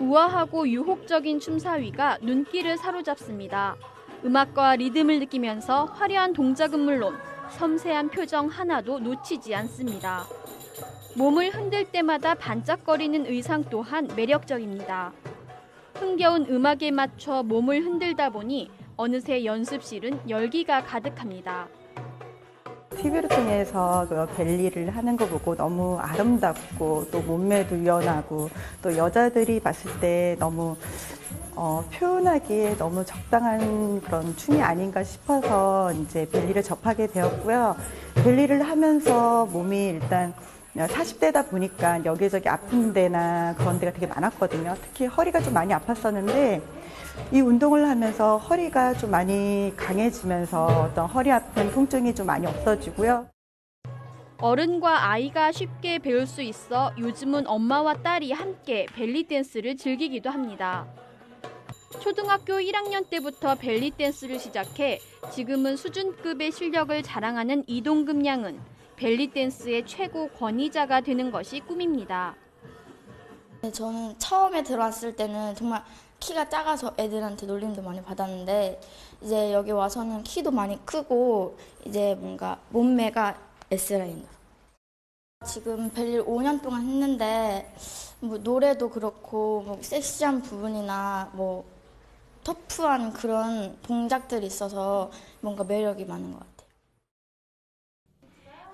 우아하고 유혹적인 춤사위가 눈길을 사로잡습니다. 음악과 리듬을 느끼면서 화려한 동작은 물론 섬세한 표정 하나도 놓치지 않습니다. 몸을 흔들 때마다 반짝거리는 의상 또한 매력적입니다. 흥겨운 음악에 맞춰 몸을 흔들다 보니 어느새 연습실은 열기가 가득합니다. TV를 통해서 그 벨리를 하는 거 보고 너무 아름답고 또 몸매도 유연하고 또 여자들이 봤을 때 너무 어, 표현하기에 너무 적당한 그런 춤이 아닌가 싶어서 이제 벨리를 접하게 되었고요. 벨리를 하면서 몸이 일단 40대다 보니까 여기저기 아픈 데나 그런 데가 되게 많았거든요. 특히 허리가 좀 많이 아팠었는데 이 운동을 하면서 허리가 좀 많이 강해지면서 어떤 허리 아픈 통증이 좀 많이 없어지고요. 어른과 아이가 쉽게 배울 수 있어 요즘은 엄마와 딸이 함께 벨리 댄스를 즐기기도 합니다. 초등학교 1학년 때부터 벨리 댄스를 시작해 지금은 수준급의 실력을 자랑하는 이동금 양은 벨리 댄스의 최고 권위자가 되는 것이 꿈입니다. 네, 저는 처음에 들어왔을 때는 정말 키가 작아서 애들한테 놀림도 많이 받았는데 이제 여기 와서는 키도 많이 크고 이제 뭔가 몸매가 S라인으로. 지금 벨리를 5년 동안 했는데 뭐 노래도 그렇고 뭐 섹시한 부분이나 뭐 터프한 그런 동작들이 있어서 뭔가 매력이 많은 것 같아요.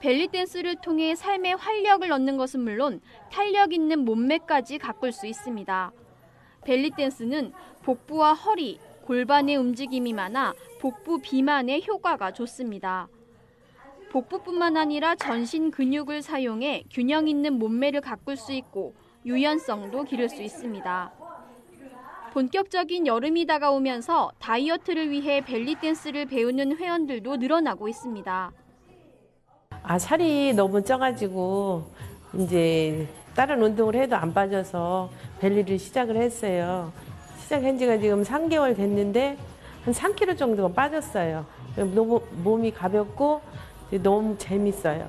벨리 댄스를 통해 삶의 활력을 얻는 것은 물론 탄력 있는 몸매까지 가꿀 수 있습니다. 벨리 댄스는 복부와 허리, 골반의 움직임이 많아 복부 비만에 효과가 좋습니다. 복부뿐만 아니라 전신 근육을 사용해 균형 있는 몸매를 가꿀 수 있고 유연성도 기를 수 있습니다. 본격적인 여름이 다가오면서 다이어트를 위해 벨리 댄스를 배우는 회원들도 늘어나고 있습니다. 아 살이 너무 쪄가지고 이제 다른 운동을 해도 안 빠져서 벨리를 시작을 했어요. 시작한 지가 지금 3개월 됐는데 한 3kg 정도가 빠졌어요. 너무 몸이 가볍고 너무 재밌어요.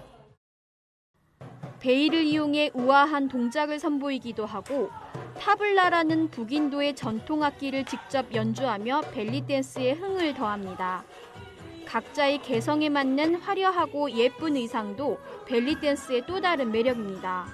베일을 이용해 우아한 동작을 선보이기도 하고 타블라라는 북인도의 전통 악기를 직접 연주하며 벨리 댄스에 흥을 더합니다. 각자의 개성에 맞는 화려하고 예쁜 의상도 벨리 댄스의 또 다른 매력입니다.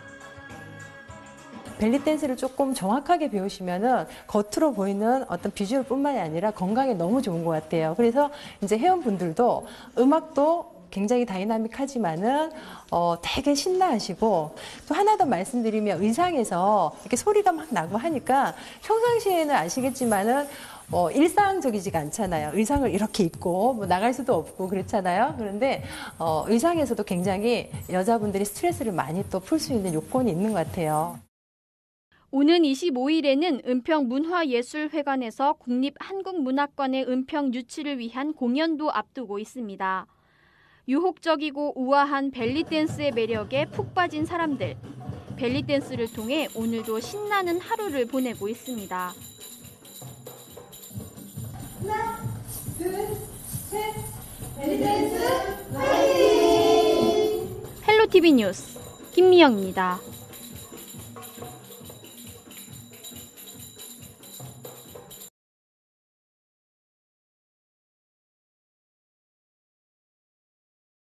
벨리 댄스를 조금 정확하게 배우시면은 겉으로 보이는 어떤 비주얼뿐만이 아니라 건강에 너무 좋은 것 같아요. 그래서 이제 회원분들도 음악도 굉장히 다이나믹하지만은 어 되게 신나하시고 또 하나 더 말씀드리면 의상에서 이렇게 소리가 막 나고 하니까 평상시에는 아시겠지만은 뭐 일상적이지가 않잖아요. 의상을 이렇게 입고 뭐 나갈 수도 없고 그렇잖아요. 그런데 어 의상에서도 굉장히 여자분들이 스트레스를 많이 또 풀 수 있는 요건이 있는 것 같아요. 오는 25일에는 은평문화예술회관에서 국립한국문학관의 은평 유치를 위한 공연도 앞두고 있습니다. 유혹적이고 우아한 벨리 댄스의 매력에 푹 빠진 사람들. 벨리 댄스를 통해 오늘도 신나는 하루를 보내고 있습니다. 헬로 TV 뉴스 김미영입니다.